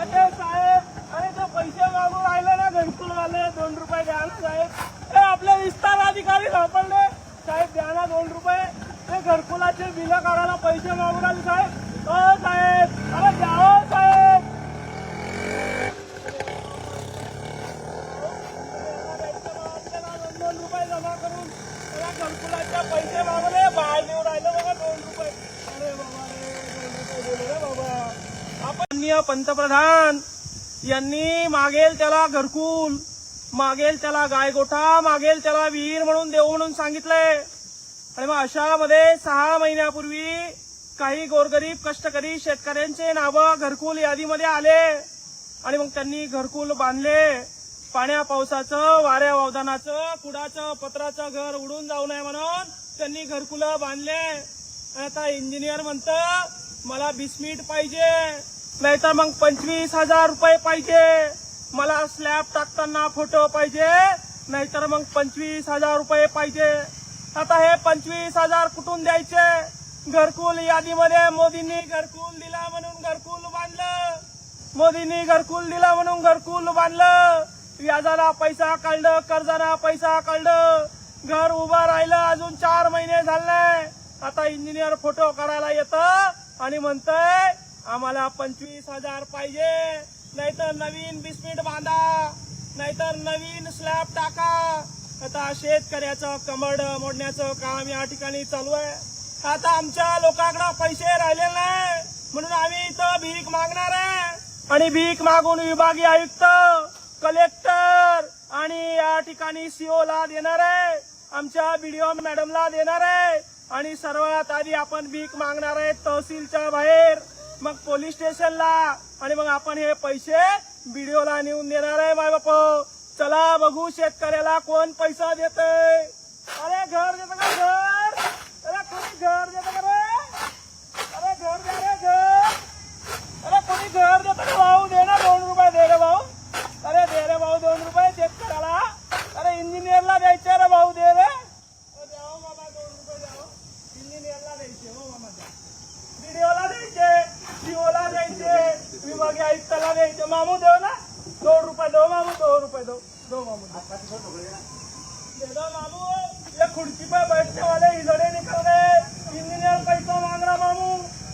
अरे साहेब अरे ते पैसे मागून राहिले ना घरकुल वाले दोन रुपये द्या ना साहेब. हे आपले विस्तार अधिकारी सापडले. साहेब द्या ना दोन रुपये. ते घरकुलाचे बिलं काढायला पैसे मागून आले साहेब. हो साहेब. अरे द्या हो साहेब. दोन रुपये जमा करून त्याला घरकुलाचे पैसे मागवले बाहेर देऊन राहिले बघा दोन रुपये अरे बाबा रे दोन रुपये दिले रे बाबा आपण माननीय पंतप्रधान यांनी मागेल त्याला घरकुल मागेल त्याला गायगोठा मागेल त्याला विहीर म्हणून देऊ म्हणून सांगितलंय. आणि मग अशामध्ये सहा महिन्यापूर्वी काही गोरगरीब कष्टकरी शेतकऱ्यांचे नावं घरकुल यादीमध्ये आले. आणि मग त्यांनी घरकुल बांधले. पाण्या पावसाचं वाऱ्या वावदानाचं कुडाचं पत्राचं घर उडून जाऊ नये म्हणून त्यांनी घरकुलं बांधले. आणि आता इंजिनियर म्हणतं मला बिस्मिट पाहिजे. नाहीतर मग पंचवीस हजार रुपये पाहिजे. मला स्लॅब टाकताना फोटो पाहिजे. नाहीतर मग पंचवीस हजार रुपये पाहिजे. आता हे पंचवीस हजार कुठून द्यायचे? घरकुल यादीमध्ये मोदींनी घरकुल दिला म्हणून घरकुल बांधलं. मोदींनी घरकुल दिला म्हणून घरकुल बांधलं. व्याजाला पैसा काढलं कर्जाला पैसा काढलं. घर उभं राहिलं अजून चार महिने झाले. आता इंजिनियर फोटो काढायला येतं आणि म्हणतंय आम्हाला पंचवीस हजार पाहिजे. नाहीतर नवीन बिस्मिट बांधा. नाहीतर नवीन स्लॅब टाका. आता शेतकऱ्याचं कमड मोडण्याचं काम या ठिकाणी चालू आहे. आता आमच्या लोकांकडे पैसे राहिले नाही. म्हणून आम्ही इथं भीक मागणार आहे. आणि भीक मागून विभागीय आयुक्त कलेक्टर आणि या ठिकाणी सीओ ला देणार आहे. आमच्या बीडीओ मॅडमला देणार आहे. आणि सर्वात आधी आपण भीक मागणार आहे तहसीलच्या बाहेर. मग पोलीस स्टेशनला. आणि मग आपण हे पैसे बीडीओला नेऊन देणार आहे माय बाप चला बघू शेतकऱ्याला कोण पैसा देतय. अरे घर देतं का घर? अरे कोणी घर देत का रे अरे घर द्या रे घर अरे कोणी घर देतं का भाऊ दे ना दोन रुपये दे रे भाऊ अरे दे रे भाऊ दोन रुपये शेतकऱ्याला अरे इंजिनियरला द्यायचे रे भाऊ दे रे अरे द्या हो मामा दोन रुपये द्या हो. इंजिनियरला द्यायचे हो मामा द्या व्हिडिओला द्यायचे सीओला द्यायचे विभागीय आयुक्ताला द्यायचे मामू देव ना दोन रुपये दो मामू दो रुपये दो दो मामू दे दो मामू ये खुर्ची पे बैठने वाले हिजड़े निकल गए इंजीनियर पैसा मांग रहा मामू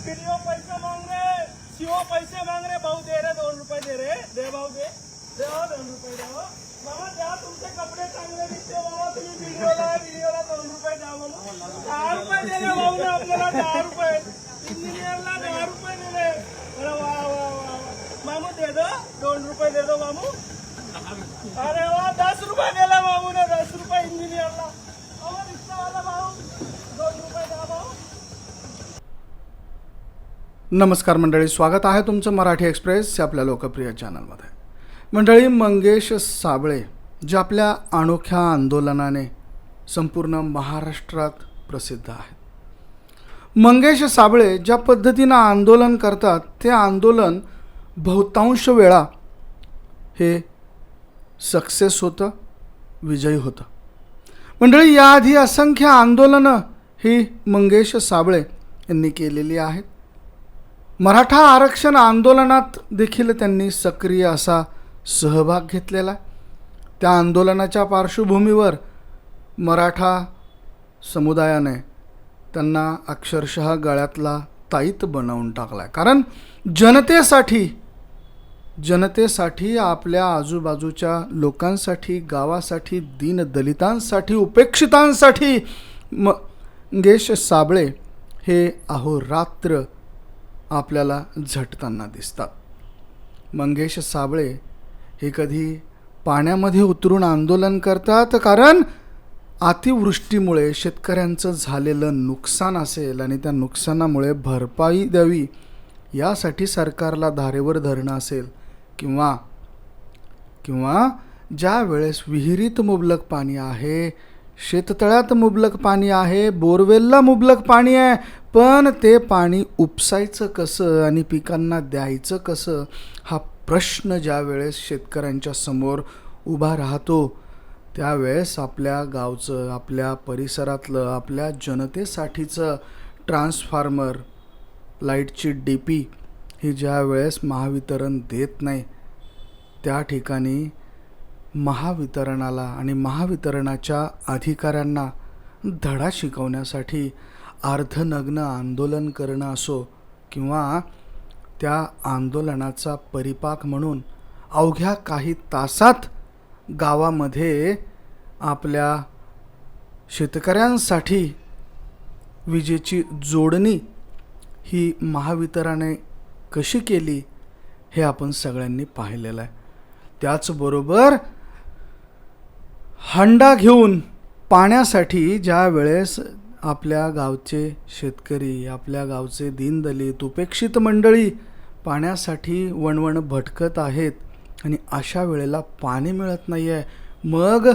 पीडीओ पैसे मांग रहे सीओ पैसे मांग रहे भाऊ दे रहे दोन रुपये दे रहे दे भाऊ दे दे हो दोन रुपये दे हो मामा द्या तुमचे कपडे चांगले दिसते मामा तुम्ही व्हिडिओला व्हिडिओला दोन रुपये द्या मामा दहा रुपये दिले भाऊ ना आपल्याला दहा रुपये इंजिनियरला दहा रुपये दिले अरे वा वा वा वा. मामू दे दो दोन रुपये दे दो मामू अरे वा दस रुपये दिला मामू ने दस रुपये इंजिनियरला अहो भाऊ. दोन रुपये द्या भाऊ. नमस्कार मंडळी स्वागत आहे तुमचं मराठी एक्सप्रेस या आपल्या लोकप्रिय चॅनलमध्ये. मंडळी मंगेश साबळे जे आपल्या अनोख्या आंदोलनाने संपूर्ण महाराष्ट्रात प्रसिद्ध आहेत. मंगेश साबळे ज्या पद्धतीनं आंदोलन करतात ते आंदोलन बहुतांश वेळा हे सक्सेस होतं विजयी होतं. मंडळी याआधी असंख्य आंदोलनं ही मंगेश साबळे यांनी केलेली आहेत. मराठा आरक्षण आंदोलनात देखील त्यांनी सक्रिय असा सहभाग घेतलेला आहे. त्या आंदोलनाच्या पार्श्वभूमीवर मराठा समुदायाने त्यांना अक्षरशः गळ्यातला ताईत बनवून टाकला आहे कारण जनतेसाठी जनतेसाठी आपल्या आजूबाजूच्या लोकांसाठी गावासाठी दीनदलितांसाठी उपेक्षितांसाठी मंगेश साबळे हे अहोरात्र आपल्याला झटताना दिसतात. मंगेश साबळे हे कधी पाण्यामध्ये उतरून आंदोलन करतात? कारण अतिवृष्टीमुळे शेतकऱ्यांचं झालेलं नुकसान असेल आणि त्या नुकसानामुळे भरपाई द्यावी यासाठी सरकारला धारेवर धरणं असेल. किंवा किंवा ज्या वेळेस विहिरीत मुबलक पाणी आहे शेततळ्यात मुबलक पाणी आहे बोरवेलला मुबलक पाणी आहे पण ते पाणी उपसायचं कसं आणि पिकांना द्यायचं कसं हा प्रश्न ज्या वेळेस शेतकऱ्यांच्या समोर उभा राहतो त्यावेळेस आपल्या गावचं आपल्या परिसरातलं आपल्या जनतेसाठीचं ट्रान्सफार्मर लाईटची डी पी ही ज्या वेळेस महावितरण देत नाही त्या ठिकाणी महावितरणाला आणि महावितरणाच्या अधिकाऱ्यांना धडा शिकवण्यासाठी अर्धनग्न आंदोलन करणं असो किंवा त्या आंदोलनाचा परिपाक म्हणून अवघ्या काही तासात गावामध्ये आपल्या शेतकऱ्यांसाठी विजेची जोडणी ही महावितराने कशी केली हे आपण सगळ्यांनी पाहिलेलं आहे. त्याचबरोबर हंडा घेऊन पाण्यासाठी ज्या वेळेस आपल्या गावचे शेतकरी आपल्या गावचे दीनदलित उपेक्षित मंडळी पाण्यासाठी वणवण भटकत आहेत आणि अशा वेळेला पाणी मिळत नाही आहे मग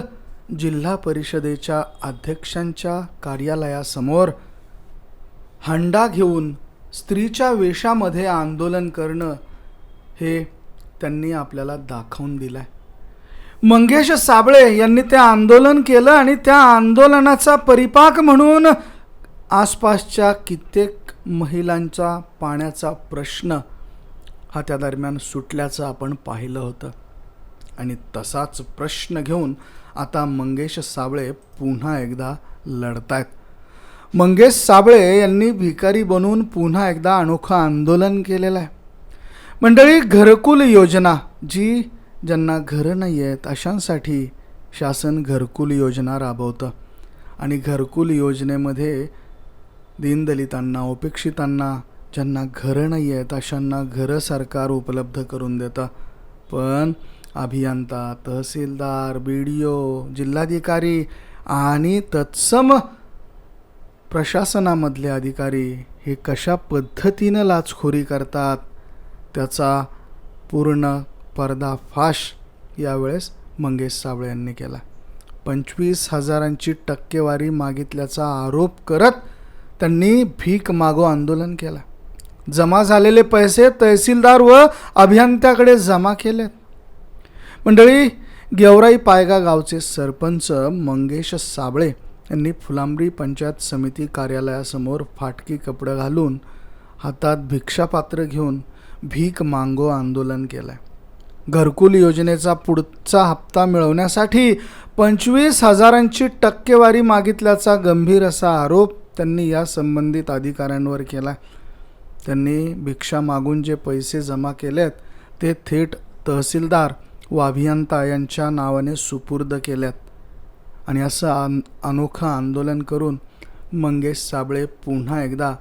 जिल्हा परिषदेच्या अध्यक्षांच्या कार्यालयासमोर हंडा घेऊन स्त्रीच्या वेशामध्ये आंदोलन करणं हे त्यांनी आपल्याला दाखवून दिलं आहे मंगेश साबळे यांनी ते आंदोलन केलं आणि त्या आंदोलनाचा परिपाक म्हणून आसपासच्या कित्येक महिलांचा पाण्याचा प्रश्न हा त्या दरम्यान सुटल्याचं आपण पाहिलं होतं. आणि तसाच प्रश्न घेऊन आता मंगेश साबळे पुन्हा एकदा लढतायत. मंगेश साबळे यांनी भिकारी बनून पुन्हा एकदा अनोखं आंदोलन केलेलं आहे. मंडळी घरकुल योजना जी ज्यांना घरं नाही आहेत अशांसाठी शासन घरकुल योजना राबवतं. आणि घरकुल योजनेमध्ये दीनदलितांना उपेक्षितांना ज्यांना घरं नाही आहेत अशांना घरं सरकार उपलब्ध करून देतं. पण अभियंता तहसीलदार बी डी ओ जिल्हाधिकारी आणि तत्सम प्रशासनामधले अधिकारी हे कशा पद्धतीनं लाचखोरी करतात त्याचा पूर्ण पर्दाफाश यावेळेस मंगेश साबळे यांनी केला. पंचवीस हजारांची टक्केवारी मागितल्याचा आरोप करत त्यांनी भीक मागो आंदोलन केलं. जमा झालेले पैसे तहसीलदार व अभियंत्याकडे जमा केलेत. मंडळी गेवराई पायगा गावचे सरपंच मंगेश साबळे यांनी फुलांबरी पंचायत समिती कार्यालयासमोर फाटकी कपडं घालून हातात भिक्षापात्र घेऊन भीक मांगो आंदोलन केलं घरकुल योजनेचा पुढचा हप्ता मिळवण्यासाठी पंचवीस हजारांची टक्केवारी मागितल्याचा गंभीर असा आरोप त्यांनी या संबंधित अधिकाऱ्यांवर केला त्यांनी भिक्षा मागून जे पैसे जमा केलेत ते थेट तहसीलदार व अभियंता यांच्या नावाने सुपूर्द केल्यात. आणि असं आन अनोखं आंदोलन करून मंगेश साबळे पुन्हा एकदा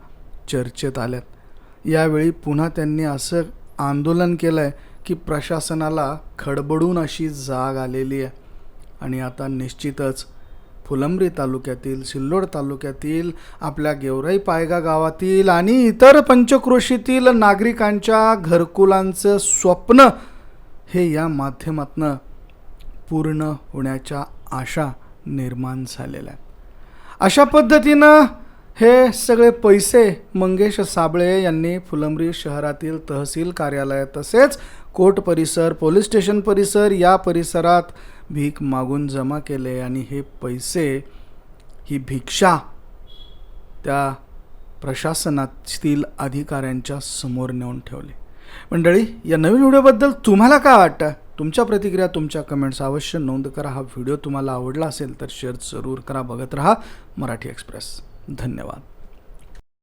चर्चेत आल्यात. यावेळी पुन्हा त्यांनी असं आंदोलन केलं आहे की प्रशासनाला खडबडून अशी जाग आलेली आहे. आणि आता निश्चितच फुलंब्री तालुक्यातील सिल्लोड तालुक्यातील आपल्या गेवराई पायगा गावातील आणि इतर पंचक्रोशीतील नागरिकांच्या घरकुलांचं स्वप्न हे या माध्यमातनं पूर्ण होण्याच्या आशा निर्माण झालेला आहे. अशा पद्धतीनं हे सगळे पैसे मंगेश साबळे यांनी फुलंब्री शहरातील तहसील कार्यालय तसेच कोर्ट परिसर पोलीस स्टेशन परिसर या परिसरात भीक मागून जमा केले आणि हे पैसे ही भिक्षा त्या प्रशासनातील अधिकाऱ्यांच्या समोर नेऊन ठेवले. मंडळी या नवीन व्हिडिओबद्दल तुम्हाला काय वाटतं? तुमच्या प्रतिक्रिया तुमच्या कमेंट्स अवश्य नोंद करा. हा व्हिडिओ तुम्हाला आवडला असेल तर शेअर जरूर करा. बघत रहा मराठी एक्सप्रेस धन्यवाद.